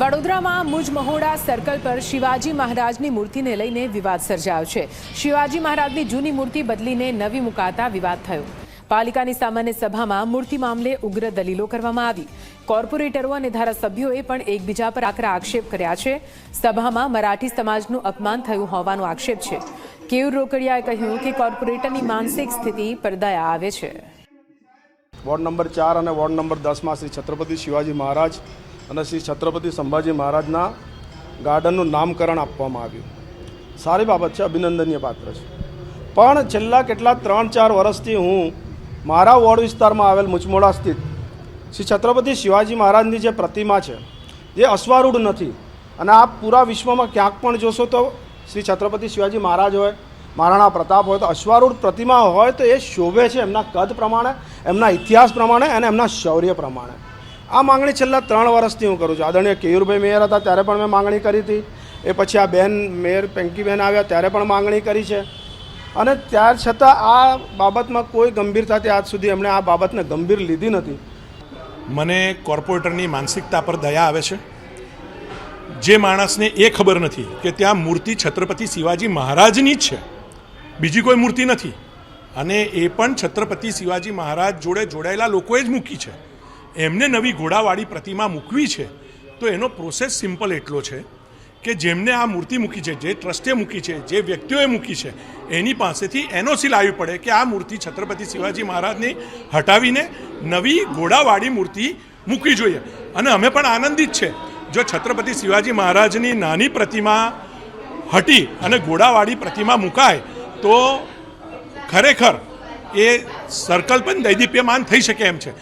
વડોદરામાં મુજ મહોડા સર્કલ પર શિવાજી મહારાજની મૂર્તિને લઈને વિવાદ સર્જાયો છે. શિવાજી મહારાજની જૂની મૂર્તિ બદલીને નવી મુકાતા વિવાદ થયો. પાલિકાની સામાન્ય સભામાં મૂર્તિ મામલે ઉગ્ર દલીલો કરવામાં આવી. કોર્પોરેટરો અને ધારાસભ્યોએ પણ એકબીજા પર આકરા આક્ષેપ કર્યા છે. સભામાં મરાઠી સમાજનું અપમાન થયું હોવાનો આક્ષેપ છે. કેયુર રોકડિયાએ કહ્યું કે કોર્પોરેટરની માનસિક સ્થિતિ પડદાયા આવે છે. વોર્ડ નંબર ચાર અને વોર્ડ નંબર દસમાં શ્રી છત્રપતિ શિવાજી મહારાજ અને શ્રી છત્રપતિ સંભાજી મહારાજના ગાર્ડનનું નામકરણ આપવામાં આવ્યું. સારી બાબત છે, અભિનંદનીય પાત્ર છે. પણ છેલ્લા કેટલા ત્રણ ચાર વર્ષથી હું મારા વોર્ડ વિસ્તારમાં આવેલ મુચમોડા સ્થિત શ્રી છત્રપતિ શિવાજી મહારાજની જે પ્રતિમા છે જે અશ્વારૂઢ નથી. અને આપ પૂરા વિશ્વમાં ક્યાંક પણ જોશો તો શ્રી છત્રપતિ શિવાજી મહારાજ હોય, મહારાણા પ્રતાપ હોય, તો અશ્વારૂઢ પ્રતિમા હોય તો એ શોભે છે, એમના કદ પ્રમાણે, એમના ઇતિહાસ પ્રમાણે અને એમના શૌર્ય પ્રમાણે. આ માંગણી છેલ્લા ત્રણ વર્ષથી હું કરું છું. આદરણીય કેયુરભાઈ મેયર હતા, ત્યારે પણ મેં માંગણી કરી હતી. એ પછી આ બેન મેયર પેંકીબેન આવ્યા, ત્યારે પણ માંગણી કરી છે. અને ત્યાર છતાં આ બાબતમાં કોઈ ગંભીરતાથી આજ સુધી એમણે આ બાબતને ગંભીર લીધી નથી. મને કોર્પોરેટરની માનસિકતા પર દયા આવે છે. જે માણસને એ ખબર નથી કે ત્યાં મૂર્તિ છત્રપતિ શિવાજી મહારાજની જ છે. બીજી કોઈ મૂર્તિ નથી. અને એ પણ છત્રપતિ શિવાજી મહારાજ જોડે જોડાયેલા લોકોએ જ મૂકી છે. એમને નવી ઘોડાવાળી પ્રતિમા મૂકવી છે, તો એનો પ્રોસેસ સિમ્પલ એટલો છે કે જેમને આ મૂર્તિ મૂકી છે, જે ટ્રસ્ટે મૂકી છે, જે વ્યક્તિઓએ મૂકી છે, એની પાસેથી એનઓસી લાવવી પડે કે આ મૂર્તિ છત્રપતિ શિવાજી મહારાજની હટાવીને નવી ઘોડાવાળી મૂર્તિ મૂકવી જોઈએ. અને અમે પણ આનંદિત છે. જો છત્રપતિ શિવાજી મહારાજની નાની પ્રતિમા હટી અને ઘોડાવાળી પ્રતિમા મુકાય, તો ખરેખર એ સર્કલ પણ દૈદીપ્યમાન થઈ શકે એમ છે.